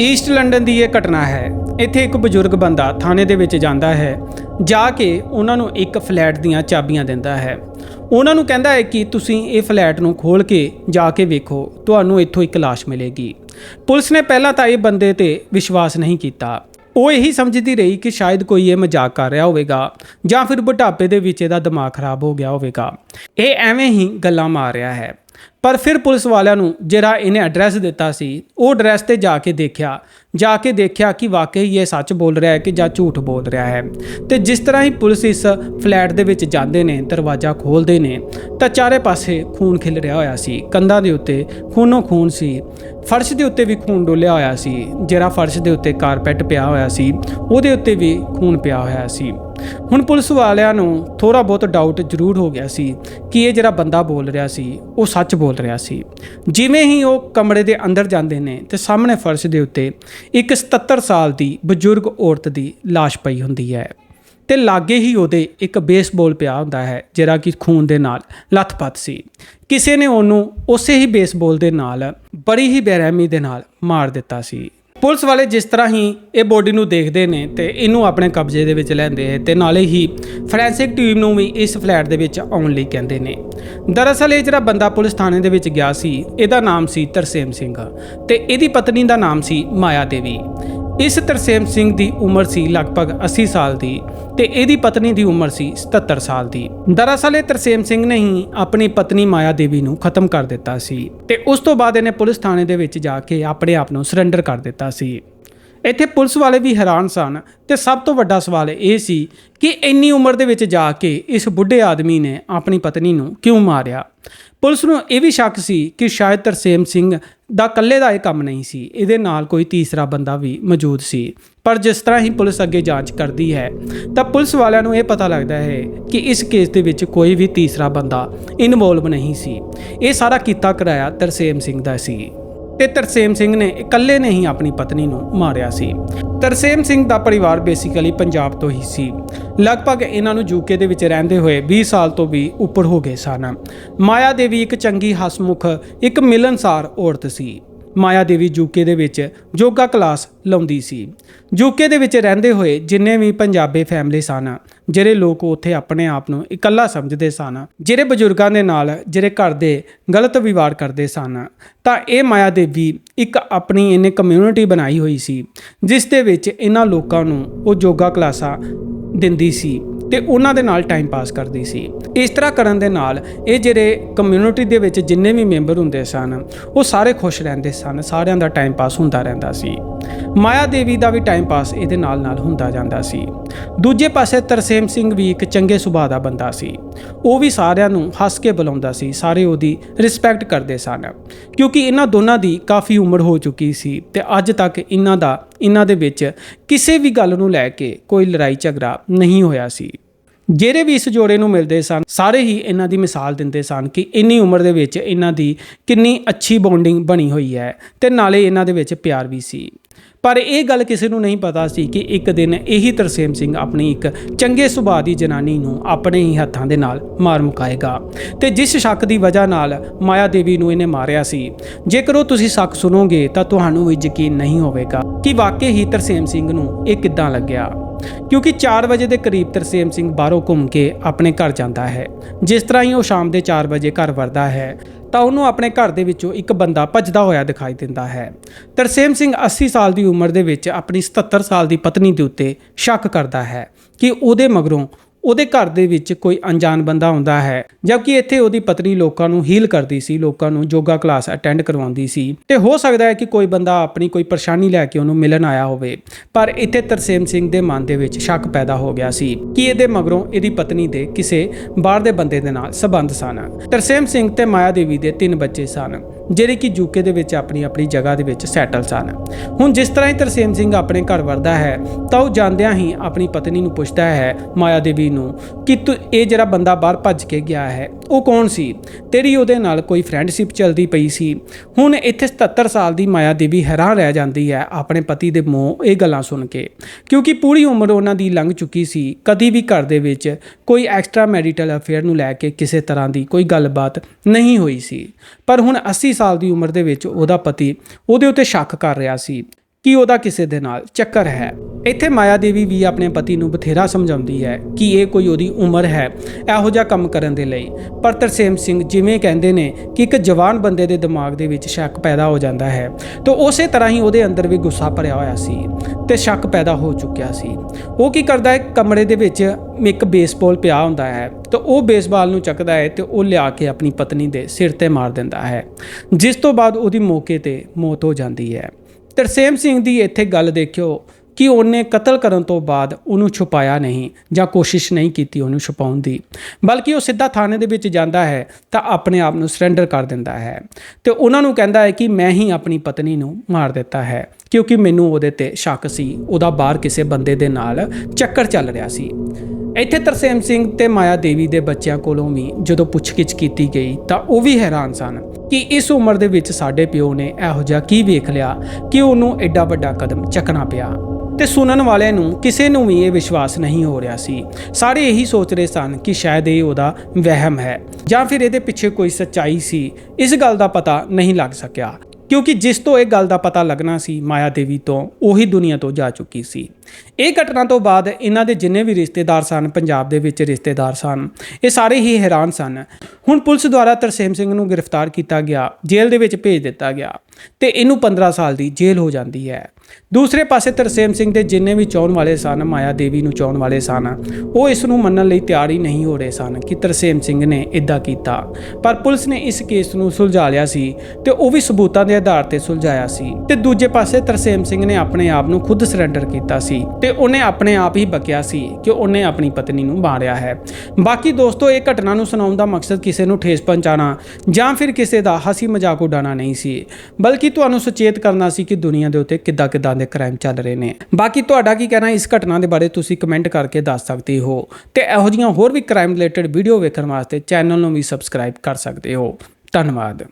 East London ਦੀ ਇਹ ਘਟਨਾ ਹੈ। ਇੱਥੇ ਇੱਕ ਬਜ਼ੁਰਗ ਬੰਦਾ ਥਾਣੇ ਦੇ ਵਿੱਚ ਜਾਂਦਾ ਹੈ, ਜਾ ਕੇ ਉਹਨਾਂ ਨੂੰ ਇੱਕ ਫਲੈਟ ਦੀਆਂ ਚਾਬੀਆਂ ਦਿੰਦਾ ਹੈ। ਉਹਨਾਂ ਨੂੰ ਕਹਿੰਦਾ ਹੈ ਕਿ ਤੁਸੀਂ ਇਹ ਫਲੈਟ ਨੂੰ ਖੋਲ ਕੇ ਜਾ ਕੇ ਵੇਖੋ, ਤੁਹਾਨੂੰ ਇੱਥੋਂ ਇੱਕ ਲਾਸ਼ ਮਿਲੇਗੀ। ਪੁਲਿਸ ਨੇ ਪਹਿਲਾਂ ਤਾਂ ਇਹ ਬੰਦੇ ਤੇ ਵਿਸ਼ਵਾਸ ਨਹੀਂ ਕੀਤਾ। ਉਹ ਇਹੀ ਸਮਝਦੀ ਰਹੀ ਕਿ ਸ਼ਾਇਦ ਕੋਈ ਇਹ ਮਜ਼ਾਕ ਕਰ ਰਿਹਾ ਹੋਵੇਗਾ ਜਾਂ ਫਿਰ ਬੁਢਾਪੇ ਦੇ ਵਿੱਚ ਇਹਦਾ ਦਿਮਾਗ ਖਰਾਬ ਹੋ ਗਿਆ ਹੋਵੇਗਾ। ਇਹ ਐਵੇਂ ਹੀ ਗੱਲਾਂ ਮਾਰ ਰਿਹਾ ਹੈ। ਪਰ ਫਿਰ ਪੁਲਿਸ ਵਾਲਿਆਂ ਨੂੰ ਜਿਹੜਾ ਇਹਨੇ ਐਡਰੈਸ ਦਿੱਤਾ ਸੀ, ਉਹ ਐਡਰੈਸ ਤੇ ਜਾ ਕੇ ਦੇਖਿਆ। ਜਾ ਕੇ ਦੇਖਿਆ ਕਿ ਵਾਕਈ ਇਹ ਸੱਚ ਬੋਲ ਰਿਹਾ ਹੈ ਕਿ ਜਾਂ ਝੂਠ ਬੋਲ ਰਿਹਾ ਹੈ। ਤੇ ਜਿਸ ਤਰ੍ਹਾਂ ਹੀ ਪੁਲਿਸ ਇਸ ਫਲੈਟ ਦੇ ਵਿੱਚ ਜਾਂਦੇ ਨੇ, ਦਰਵਾਜ਼ਾ ਖੋਲਦੇ ਨੇ, ਤਾਂ ਚਾਰੇ ਪਾਸੇ ਖੂਨ ਖਿਲ ਰਿਹਾ ਹੋਇਆ ਸੀ। ਕੰਧਾਂ ਦੇ ਉੱਤੇ ਖੂਨੋ ਖੂਨ ਸੀ। ਫਰਸ਼ ਦੇ ਉੱਤੇ ਵੀ ਖੂਨ ਡੋਲਿਆ ਹੋਇਆ ਸੀ। ਜਿਹੜਾ ਫਰਸ਼ ਦੇ ਉੱਤੇ ਕਾਰਪੈਟ ਪਿਆ ਹੋਇਆ ਸੀ, ਉਹਦੇ ਉੱਤੇ ਵੀ ਖੂਨ ਪਿਆ ਹੋਇਆ ਸੀ। ਹੁਣ ਪੁਲਿਸ ਵਾਲਿਆਂ ਨੂੰ ਥੋੜਾ ਬਹੁਤ ਡਾਊਟ ਜ਼ਰੂਰ ਹੋ ਗਿਆ ਸੀ ਕਿ ਇਹ ਜਿਹੜਾ ਬੰਦਾ ਬੋਲ ਰਿਹਾ ਸੀ, ਉਹ ਸੱਚ ਬੋਲ ਰਿਹਾ ਸੀ। ਜਿਵੇਂ ਹੀ ਉਹ ਕਮਰੇ ਦੇ ਅੰਦਰ ਜਾਂਦੇ ਨੇ ਤੇ ਸਾਹਮਣੇ ਫਰਸ਼ ਦੇ ਉੱਤੇ ਇੱਕ 77 ਸਾਲ ਦੀ ਬਜ਼ੁਰਗ ਔਰਤ ਦੀ ਲਾਸ਼ ਪਈ ਹੁੰਦੀ ਹੈ ਤੇ ਲਾਗੇ ਹੀ ਉਹਦੇ ਇੱਕ ਬੇਸਬਾਲ ਪਿਆ ਹੁੰਦਾ ਹੈ, ਜਿਹੜਾ ਕਿ ਖੂਨ ਦੇ ਨਾਲ ਲੱਥਪੱਥ ਸੀ। ਕਿਸੇ ਨੇ ਉਹਨੂੰ ਉਸੇ ਹੀ ਬੇਸਬਾਲ ਦੇ ਨਾਲ, ਬੜੀ ਹੀ ਬੇਰਹਿਮੀ ਦੇ ਨਾਲ ਮਾਰ ਦਿੱਤਾ ਸੀ। ਪੁਲਿਸ ਵਾਲੇ ਜਿਸ ਤਰ੍ਹਾਂ ਹੀ ਇਹ ਬੋਡੀ ਨੂੰ ਦੇਖਦੇ ਨੇ ਤੇ ਇਹਨੂੰ ਆਪਣੇ ਕਬਜ਼ੇ ਦੇ ਵਿੱਚ ਲੈਂਦੇ ਹੈ ਤੇ ਨਾਲੇ ਹੀ ਫੋਰੈਂਸਿਕ ਟੀਮ ਨੂੰ ਵੀ ਇਸ ਫਲੈਟ ਦੇ ਵਿੱਚ ਆਉਣ ਲਈ ਕਹਿੰਦੇ ਨੇ। ਦਰਅਸਲ ਇਹ ਜਿਹੜਾ ਬੰਦਾ ਪੁਲਿਸ ਥਾਣੇ ਦੇ ਵਿੱਚ ਗਿਆ ਸੀ, ਇਹਦਾ ਨਾਮ ਸੀ ਤਰਸੇਮ ਸਿੰਘ ਤੇ ਇਹਦੀ ਪਤਨੀ ਦਾ ਨਾਮ ਸੀ ਮਾਇਆ ਦੇਵੀ। ਇਸ ਤਰਸੇਮ ਸਿੰਘ ਦੀ ਉਮਰ ਸੀ ਲਗਭਗ 80 ਸਾਲ ਦੀ ਤੇ ਇਹਦੀ ਪਤਨੀ ਦੀ ਉਮਰ ਸੀ 77 ਸਾਲ ਦੀ। ਦਰਅਸਲ ਇਹ ਤਰਸੇਮ ਸਿੰਘ ਨੇ ਹੀ ਆਪਣੀ ਪਤਨੀ ਮਾਇਆ ਦੇਵੀ ਨੂੰ ਖਤਮ ਕਰ ਦਿੱਤਾ ਸੀ ਤੇ ਉਸ ਤੋਂ ਬਾਅਦ ਇਹਨੇ ਪੁਲਿਸ ਥਾਣੇ ਦੇ ਵਿੱਚ ਜਾ ਕੇ ਆਪਣੇ ਆਪ ਨੂੰ ਸਰੈਂਡਰ ਕਰ ਦਿੱਤਾ ਸੀ। ਇੱਥੇ ਪੁਲਿਸ ਵਾਲੇ ਵੀ ਹੈਰਾਨ ਸਨ ਤੇ ਸਭ ਤੋਂ ਵੱਡਾ ਸਵਾਲ ਇਹ ਸੀ ਕਿ ਇੰਨੀ ਉਮਰ ਦੇ ਵਿੱਚ ਜਾ ਕੇ ਇਸ ਬੁੱਢੇ ਆਦਮੀ ਨੇ ਆਪਣੀ ਪਤਨੀ ਨੂੰ ਕਿਉਂ ਮਾਰਿਆ? ਪੁਲਿਸ ਨੂੰ ਇਹ ਵੀ ਸ਼ੱਕ ਸੀ ਕਿ ਸ਼ਾਇਦ ਤਰਸੇਮ ਸਿੰਘ ਦਾ ਇਕੱਲੇ ਦਾ ਇਹ ਕੰਮ ਨਹੀਂ ਸੀ, ਇਹਦੇ ਨਾਲ ਕੋਈ ਤੀਸਰਾ ਬੰਦਾ ਵੀ ਮੌਜੂਦ ਸੀ। ਪਰ ਜਿਸ ਤਰ੍ਹਾਂ ਹੀ ਪੁਲਿਸ ਅੱਗੇ ਜਾਂਚ ਕਰਦੀ ਹੈ, ਤਾਂ ਪੁਲਿਸ ਵਾਲਿਆਂ ਨੂੰ ਇਹ ਪਤਾ ਲੱਗਦਾ ਹੈ ਕਿ ਇਸ ਕੇਸ ਦੇ ਵਿੱਚ ਕੋਈ ਵੀ ਤੀਸਰਾ ਬੰਦਾ ਇਨਵੋਲਵ ਨਹੀਂ ਸੀ। ਇਹ ਸਾਰਾ ਕੀਤਾ ਕਰਾਇਆ ਤਰਸੇਮ ਸਿੰਘ ਦਾ ਸੀ। ਤੇ ਤਰਸੇਮ ਸਿੰਘ ਨੇ ਇਕੱਲੇ ਨੇ ਹੀ ਆਪਣੀ ਪਤਨੀ ਨੂੰ ਮਾਰਿਆ ਸੀ। ਤਰਸੇਮ ਸਿੰਘ ਦਾ ਪਰਿਵਾਰ ਬੇਸਿਕਲੀ ਪੰਜਾਬ ਤੋਂ ਹੀ ਸੀ। ਲਗਭਗ ਇਹਨਾਂ ਨੂੰ ਯੂਕੇ ਦੇ ਵਿੱਚ ਰਹਿੰਦੇ ਹੋਏ 20 ਸਾਲ ਤੋਂ ਵੀ ਉੱਪਰ ਹੋ ਗਏ ਸਨ। ਮਾਇਆ ਦੇਵੀ ਇੱਕ ਚੰਗੀ ਹਸਮੁਖ, ਇੱਕ ਮਿਲਨਸਾਰ ਔਰਤ ਸੀ। ਮਾਇਆ ਦੇਵੀ ਯੂਕੇ ਦੇ ਵਿੱਚ ਯੋਗਾ ਕਲਾਸ ਲਾਉਂਦੀ ਸੀ। ਯੂਕੇ ਦੇ ਵਿੱਚ ਰਹਿੰਦੇ ਹੋਏ ਜਿੰਨੇ ਵੀ ਪੰਜਾਬੀ ਫੈਮਿਲੀ ਸਨ, ਜਿਹੜੇ ਲੋਕ ਉੱਥੇ ਆਪਣੇ ਆਪ ਨੂੰ ਇਕੱਲਾ ਸਮਝਦੇ ਸਨ, ਜਿਹੜੇ ਬਜ਼ੁਰਗਾਂ ਦੇ ਨਾਲ, ਜਿਹੜੇ ਘਰ ਦੇ ਗਲਤ ਵਿਵਹਾਰ ਕਰਦੇ ਸਨ, ਤਾਂ ਇਹ ਮਾਇਆ ਦੇਵੀ ਇੱਕ ਆਪਣੀ ਇਹਨੇ ਕਮਿਊਨਿਟੀ ਬਣਾਈ ਹੋਈ ਸੀ, ਜਿਸ ਦੇ ਵਿੱਚ ਇਹਨਾਂ ਲੋਕਾਂ ਨੂੰ ਉਹ ਯੋਗਾ ਕਲਾਸਾਂ ਦਿੰਦੀ ਸੀ। ਤੇ ਉਹਨਾਂ ਦੇ ਨਾਲ ਟਾਈਮ ਪਾਸ ਕਰਦੀ ਸੀ। ਇਸ ਤਰ੍ਹਾਂ ਕਰਨ ਦੇ ਨਾਲ ਇਹ ਜਿਹੜੇ ਕਮਿਊਨਿਟੀ ਦੇ ਵਿੱਚ ਜਿੰਨੇ ਵੀ ਮੈਂਬਰ ਹੁੰਦੇ ਸਨ, ਉਹ ਸਾਰੇ ਖੁਸ਼ ਰਹਿੰਦੇ ਸਨ, ਸਾਰਿਆਂ ਦਾ ਟਾਈਮ ਪਾਸ ਹੁੰਦਾ ਰਹਿੰਦਾ ਸੀ। ਮਾਇਆ ਦੇਵੀ ਦਾ ਵੀ ਟਾਈਮ ਪਾਸ ਇਹਦੇ ਨਾਲ ਨਾਲ ਹੁੰਦਾ ਜਾਂਦਾ ਸੀ। ਦੂਜੇ ਪਾਸੇ ਤਰਸੇਮ ਸਿੰਘ ਵੀ ਇੱਕ ਚੰਗੇ ਸੁਭਾਅ ਦਾ ਬੰਦਾ ਸੀ। ਉਹ ਵੀ ਸਾਰਿਆਂ ਨੂੰ ਹੱਸ ਕੇ ਬੁਲਾਉਂਦਾ ਸੀ, ਸਾਰੇ ਉਹਦੀ ਰਿਸਪੈਕਟ ਕਰਦੇ ਸਨ। ਕਿਉਂਕਿ ਇਹਨਾਂ ਦੋਨਾਂ ਦੀ ਕਾਫੀ ਉਮਰ ਹੋ ਚੁੱਕੀ ਸੀ ਤੇ ਅੱਜ ਤੱਕ ਇਹਨਾਂ ਦਾ ਇਹਨਾਂ ਦੇ ਵਿੱਚ ਕਿਸੇ ਵੀ ਗੱਲ ਨੂੰ ਲੈ ਕੇ ਕੋਈ ਲੜਾਈ ਝਗੜਾ ਨਹੀਂ ਹੋਇਆ ਸੀ। ਜਿਹੜੇ ਵੀ ਇਸ ਜੋੜੇ ਨੂੰ ਮਿਲਦੇ ਸਨ, ਸਾਰੇ ਹੀ ਇਹਨਾਂ ਦੀ ਮਿਸਾਲ ਦਿੰਦੇ ਸਨ ਕਿ ਇੰਨੀ ਉਮਰ ਦੇ ਵਿੱਚ ਇਹਨਾਂ ਦੀ ਕਿੰਨੀ ਅੱਛੀ ਬੌਂਡਿੰਗ ਬਣੀ ਹੋਈ ਹੈ ਤੇ ਨਾਲੇ ਇਹਨਾਂ ਦੇ ਵਿੱਚ ਪਿਆਰ ਵੀ ਸੀ। ਪਰ ਇਹ ਗੱਲ ਕਿਸੇ ਨੂੰ ਨਹੀਂ ਪਤਾ ਸੀ ਕਿ ਇੱਕ ਦਿਨ ਇਹੀ ਤਰਸੇਮ ਸਿੰਘ ਆਪਣੀ ਇੱਕ ਚੰਗੇ ਸੁਭਾਅ ਦੀ ਜਨਾਨੀ ਨੂੰ ਆਪਣੇ ਹੀ ਹੱਥਾਂ ਦੇ ਨਾਲ ਮਾਰ ਮੁਕਾਏਗਾ ਤੇ ਜਿਸ ਸ਼ੱਕ ਦੀ ਵਜ੍ਹਾ ਨਾਲ ਮਾਇਆ ਦੇਵੀ ਨੂੰ ਇਹਨੇ ਮਾਰਿਆ ਸੀ। ਜੇਕਰ ਉਹ ਤੁਸੀਂ ਸ਼ੱਕ ਸੁਣੋਗੇ ਤਾਂ ਤੁਹਾਨੂੰ ਵੀ ਯਕੀਨ ਨਹੀਂ ਹੋਵੇਗਾ। ਕਿ ਵਾਕਈ ਹੀ ਤਰਸੇਮ ਸਿੰਘ ਨੂੰ ਇਹ ਕਿੱਦਾਂ ਲੱਗਿਆ? ਕਿਉਂਕਿ 4 ਵਜੇ ਦੇ ਕਰੀਬ ਤਰਸੇਮ ਸਿੰਘ ਬਾਹਰੋਂ ਘੁੰਮ ਕੇ ਆਪਣੇ ਘਰ ਜਾਂਦਾ ਹੈ। ਜਿਸ ਤਰ੍ਹਾਂ ਹੀ ਉਹ ਸ਼ਾਮ ਦੇ 4 ਵਜੇ ਘਰ ਵਰਦਾ ਹੈ, ਤਾਂ ਉਹਨੂੰ ਆਪਣੇ ਘਰ ਦੇ ਵਿੱਚੋਂ ਇੱਕ ਬੰਦਾ ਭੱਜਦਾ ਹੋਇਆ ਦਿਖਾਈ ਦਿੰਦਾ ਹੈ। ਤਰਸੇਮ ਸਿੰਘ 80 ਸਾਲ ਦੀ ਉਮਰ ਦੇ ਵਿੱਚ ਆਪਣੀ 77 ਸਾਲ ਦੀ ਪਤਨੀ ਦੇ ਉੱਤੇ ਸ਼ੱਕ ਕਰਦਾ ਹੈ ਕਿ ਉਹਦੇ ਮਗਰੋਂ ਉਹਦੇ ਘਰ ਦੇ ਵਿੱਚ ਕੋਈ ਅਣਜਾਣ ਬੰਦਾ ਆਉਂਦਾ ਹੈ। ਜਦਕਿ ਇੱਥੇ ਉਹਦੀ ਪਤਨੀ ਲੋਕਾਂ ਨੂੰ ਹੀਲ ਕਰਦੀ ਸੀ, ਲੋਕਾਂ ਨੂੰ ਯੋਗਾ ਕਲਾਸ ਅਟੈਂਡ ਕਰਵਾਉਂਦੀ ਸੀ। ਤੇ ਹੋ ਸਕਦਾ ਹੈ ਕਿ ਕੋਈ ਬੰਦਾ ਆਪਣੀ ਕੋਈ ਪਰੇਸ਼ਾਨੀ ਲੈ ਕੇ ਉਹਨੂੰ ਮਿਲਣ ਆਇਆ ਹੋਵੇ। ਪਰ ਇੱਥੇ ਤਰਸੇਮ ਸਿੰਘ ਦੇ ਮਨ ਦੇ ਵਿੱਚ ਸ਼ੱਕ ਪੈਦਾ ਹੋ ਗਿਆ ਸੀ ਕਿ ਇਹਦੇ ਮਗਰੋਂ ਇਹਦੀ ਪਤਨੀ ਦੇ ਕਿਸੇ ਬਾਹਰ ਦੇ ਬੰਦੇ ਦੇ ਨਾਲ ਸਬੰਧ ਸਨ। ਤਰਸੇਮ ਸਿੰਘ ਤੇ ਮਾਇਆ ਦੇਵੀ ਦੇ ਤਿੰਨ ਬੱਚੇ ਸਨ। ਜਿਹੜੇ ਕਿ ਯੂਕੇ ਦੇ ਵਿੱਚ ਆਪਣੀ ਆਪਣੀ ਜਗ੍ਹਾ ਦੇ ਵਿੱਚ ਸੈਟਲ ਸਨ। ਹੁਣ ਜਿਸ ਤਰ੍ਹਾਂ ਹੀ ਤਰਸੇਮ ਸਿੰਘ ਆਪਣੇ ਘਰ ਵਰਦਾ ਹੈ, ਤਾਂ ਉਹ ਜਾਂਦਿਆਂ ਹੀ ਆਪਣੀ ਪਤਨੀ ਨੂੰ ਪੁੱਛਦਾ ਹੈ, ਮਾਇਆ ਦੇਵੀ ਨੂੰ, ਕਿ ਤੂੰ ਇਹ ਜਿਹੜਾ ਬੰਦਾ ਬਾਹਰ ਭੱਜ ਕੇ ਗਿਆ ਹੈ, ਉਹ ਕੌਣ ਸੀ? ਤੇਰੀ ਉਹਦੇ ਨਾਲ ਕੋਈ ਫਰੈਂਡਸ਼ਿਪ ਚੱਲਦੀ ਪਈ ਸੀ। ਹੁਣ ਇੱਥੇ 77 ਸਾਲ ਦੀ ਮਾਇਆ ਦੇਵੀ ਹੈਰਾਨ ਰਹਿ ਜਾਂਦੀ ਹੈ ਆਪਣੇ ਪਤੀ ਦੇ ਮੂੰਹ, ਇਹ ਗੱਲਾਂ ਸੁਣ ਕੇ। ਕਿਉਂਕਿ ਪੂਰੀ ਉਮਰ ਉਹਨਾਂ ਦੀ ਲੰਘ ਚੁੱਕੀ ਸੀ, ਕਦੀ ਵੀ ਘਰ ਦੇ ਵਿੱਚ ਕੋਈ ਐਕਸਟਰਾ ਮੈਰੀਟਲ ਅਫੇਅਰ ਨੂੰ ਲੈ ਕੇ ਕਿਸੇ ਤਰ੍ਹਾਂ ਦੀ ਕੋਈ ਗੱਲਬਾਤ ਨਹੀਂ ਹੋਈ ਸੀ। ਪਰ ਹੁਣ 80 ਸਾਲ ਦੀ ਉਮਰ ਦੇ ਵਿੱਚ ਉਹਦਾ ਪਤੀ ਉਹਦੇ ਉੱਤੇ ਸ਼ੱਕ ਕਰ ਰਿਹਾ ਸੀ। ਕਿ ਉਹਦਾ ਕਿਸੇ ਦੇ ਨਾਲ ਚੱਕਰ ਹੈ। ਇੱਥੇ ਮਾਇਆ ਦੇਵੀ ਵੀ ਆਪਣੇ ਪਤੀ ਨੂੰ ਬਥੇਰਾ ਸਮਝਾਉਂਦੀ ਹੈ ਕਿ ਇਹ ਕੋਈ ਉਹਦੀ ਉਮਰ ਹੈ, ਇਹੋ ਜਿਹਾ ਕੰਮ ਕਰਨ ਦੇ ਲਈ। ਪਰ ਤਰਸੇਮ ਸਿੰਘ ਜਿਵੇਂ ਕਹਿੰਦੇ ਨੇ ਕਿ ਇੱਕ ਜਵਾਨ ਬੰਦੇ ਦੇ ਦਿਮਾਗ ਦੇ ਵਿੱਚ ਸ਼ੱਕ ਪੈਦਾ ਹੋ ਜਾਂਦਾ ਹੈ, ਤਾਂ ਉਸੇ ਤਰ੍ਹਾਂ ਹੀ ਉਹਦੇ ਅੰਦਰ ਵੀ ਗੁੱਸਾ ਭਰਿਆ ਹੋਇਆ ਸੀ ਤੇ ਸ਼ੱਕ ਪੈਦਾ ਹੋ ਚੁੱਕਿਆ ਸੀ। ਉਹ ਕੀ ਕਰਦਾ ਹੈ, ਕਮਰੇ ਦੇ ਵਿੱਚ ਇੱਕ ਬੇਸਬਾਲ ਪਿਆ ਹੁੰਦਾ ਹੈ, ਤਾਂ ਉਹ ਬੇਸਬਾਲ ਨੂੰ ਚੱਕਦਾ ਹੈ ਤੇ ਉਹ ਲਿਆ ਕੇ ਆਪਣੀ ਪਤਨੀ ਦੇ ਸਿਰ ਤੇ ਮਾਰ ਦਿੰਦਾ ਹੈ, ਜਿਸ ਤੋਂ ਬਾਅਦ ਉਹਦੀ ਮੌਕੇ ਤੇ ਮੌਤ ਹੋ ਜਾਂਦੀ ਹੈ। ਤਰਸੇਮ ਸਿੰਘ ਦੀ ਇੱਥੇ ਗੱਲ ਦੇਖਿਓ। ਕਿ ਉਹਨੇ ਕਤਲ ਕਰਨ ਤੋਂ ਬਾਅਦ ਉਹਨੂੰ ਛੁਪਾਇਆ ਨਹੀਂ ਜਾਂ ਕੋਸ਼ਿਸ਼ ਨਹੀਂ ਕੀਤੀ ਉਹਨੂੰ ਛੁਪਾਉਣ ਦੀ। ਬਲਕਿ ਉਹ ਸਿੱਧਾ ਥਾਣੇ ਦੇ ਵਿੱਚ ਜਾਂਦਾ ਹੈ ਤਾਂ ਆਪਣੇ ਆਪ ਨੂੰ ਸਰੈਂਡਰ ਕਰ ਦਿੰਦਾ ਹੈ। ਤੇ ਉਹਨਾਂ ਨੂੰ ਕਹਿੰਦਾ ਹੈ ਕਿ ਮੈਂ ਹੀ ਆਪਣੀ ਪਤਨੀ ਨੂੰ ਮਾਰ ਦਿੱਤਾ ਹੈ, ਕਿਉਂਕਿ ਮੈਨੂੰ ਉਹਦੇ ਤੇ ਸ਼ੱਕ ਸੀ। ਉਹਦਾ ਬਾਹਰ ਕਿਸੇ ਬੰਦੇ ਦੇ ਨਾਲ ਚੱਕਰ ਚੱਲ ਰਿਹਾ ਸੀ। ਇੱਥੇ ਤਰਸੇਮ ਸਿੰਘ ਤੇ ਮਾਇਆ ਦੇਵੀ ਦੇ ਬੱਚਿਆਂ ਕੋਲੋਂ ਵੀ ਜਦੋਂ ਪੁੱਛਗਿੱਛ ਕੀਤੀ ਗਈ ਤਾਂ ਉਹ ਵੀ ਹੈਰਾਨ ਸਨ ਕਿ ਇਸ ਉਮਰ ਦੇ ਵਿੱਚ ਸਾਡੇ ਪਿਓ ਨੇ ਇਹੋ ਜਿਹਾ ਕੀ ਵੇਖ ਲਿਆ ਕਿ ਉਹਨੂੰ ਐਡਾ ਵੱਡਾ ਕਦਮ ਚੱਕਣਾ ਪਿਆ। ਤੇ ਸੁਣਨ ਵਾਲਿਆਂ ਨੂੰ ਕਿਸੇ ਨੂੰ ਵੀ ਇਹ ਵਿਸ਼ਵਾਸ ਨਹੀਂ ਹੋ ਰਿਹਾ ਸੀ। ਸਾਰੇ ਇਹੀ ਸੋਚ ਰਹੇ ਸਨ ਕਿ ਸ਼ਾਇਦ ਇਹ ਉਹਦਾ ਵਹਿਮ ਹੈ ਜਾਂ ਫਿਰ ਇਹਦੇ ਪਿੱਛੇ ਕੋਈ ਸੱਚਾਈ ਸੀ। ਇਸ ਗੱਲ ਦਾ ਪਤਾ ਨਹੀਂ ਲੱਗ ਸਕਿਆ, ਕਿਉਂਕਿ ਜਿਸ ਤੋਂ ਇਹ ਗੱਲ ਦਾ ਪਤਾ ਲੱਗਣਾ ਸੀ, ਮਾਇਆ ਦੇਵੀ ਤੋਂ ਉਹੀ ਦੁਨੀਆ ਤੋਂ ਜਾ ਚੁੱਕੀ ਸੀ। ਇਹ ਘਟਨਾ ਤੋਂ ਬਾਅਦ ਇਹਨਾਂ ਦੇ ਜਿੰਨੇ ਵੀ ਰਿਸ਼ਤੇਦਾਰ ਸਨ, ਪੰਜਾਬ ਦੇ ਵਿੱਚ ਰਿਸ਼ਤੇਦਾਰ ਸਨ, ਇਹ ਸਾਰੇ ਹੀ ਹੈਰਾਨ ਸਨ। ਹੁਣ ਪੁਲਿਸ ਦੁਆਰਾ ਤਰਸੇਮ ਸਿੰਘ ਨੂੰ ਗ੍ਰਿਫਤਾਰ ਕੀਤਾ ਗਿਆ, ਜੇਲ੍ਹ ਦੇ ਵਿੱਚ ਭੇਜ ਦਿੱਤਾ ਗਿਆ ਤੇ ਇਹਨੂੰ 15 ਸਾਲ ਦੀ ਜੇਲ੍ਹ ਹੋ ਜਾਂਦੀ ਹੈ। ਦੂਸਰੇ ਪਾਸੇ ਤਰਸੇਮ ਸਿੰਘ ਦੇ ਜਿੰਨੇ ਵੀ ਚਾਹਣ ਵਾਲੇ ਸਨ, ਮਾਇਆ ਦੇਵੀ ਨੂੰ ਚਾਹਣ ਵਾਲੇ ਸਨ, ਉਹ ਇਸ ਨੂੰ ਮੰਨਣ ਲਈ ਤਿਆਰ ਹੀ ਨਹੀਂ ਹੋ ਰਹੇ ਸਨ ਕਿ ਤਰਸੇਮ ਸਿੰਘ ਨੇ ਇਦਾਂ ਕੀਤਾ। ਪਰ ਪੁਲਿਸ ਨੇ ਇਸ ਕੇਸ ਨੂੰ ਸੁਲਝਾ ਲਿਆ ਸੀ ਤੇ ਉਹ ਵੀ ਸਬੂਤਾਂ ਦੇ ਆਧਾਰ ਤੇ ਸੁਲਝਾਇਆ ਸੀ ਤੇ ਦੂਜੇ ਪਾਸੇ ਤਰਸੇਮ ਸਿੰਘ ਨੇ ਆਪਣੇ ਆਪ ਨੂੰ ਖੁਦ ਸਰੈਂਡਰ ਕੀਤਾ ਸੀ। ਤੇ ਉਹਨੇ ਆਪਣੇ ਆਪ ਹੀ ਬਕਿਆ ਸੀ ਕਿ ਉਹਨੇ ਆਪਣੀ ਪਤਨੀ ਨੂੰ ਮਾਰਿਆ ਹੈ। ਬਾਕੀ ਦੋਸਤੋ, ਇਹ ਘਟਨਾ ਨੂੰ ਸੁਣਾਉਣ ਦਾ ਮਕਸਦ ਕਿਸੇ ਨੂੰ ਠੇਸ ਪਹੁੰਚਾਉਣਾ ਜਾਂ ਫਿਰ ਕਿਸੇ ਦਾ ਹਸੀ ਮਜ਼ਾਕ ਉਡਾਉਣਾ ਨਹੀਂ ਸੀ, ਬਲਕਿ ਤੁਹਾਨੂੰ ਸੁਚੇਤ ਕਰਨਾ ਸੀ ਕਿ ਦੁਨੀਆ ਦੇ ਉੱਤੇ ਕਿੱਦਾਂ ਕਿੱਦਾਂ ਦੇ ਕ੍ਰਾਈਮ ਚੱਲ ਰਹੇ ਨੇ। ਬਾਕੀ ਤੁਹਾਡਾ ਕੀ ਕਹਿਣਾ ਇਸ ਘਟਨਾ ਦੇ ਬਾਰੇ ਤੁਸੀਂ ਕਮੈਂਟ ਕਰਕੇ ਦੱਸ ਸਕਦੇ ਹੋ ਤੇ ਇਹੋ ਜਿਹੀਆਂ ਹੋਰ ਵੀ ਕ੍ਰਾਈਮ ਰਿਲੇਟਡ ਵੀਡੀਓ ਵੇਖਣ ਵਾਸਤੇ ਚੈਨਲ ਨੂੰ ਵੀ ਸਬਸਕ੍ਰਾਈਬ ਕਰ ਸਕਦੇ ਹੋ। ਧੰਨਵਾਦ।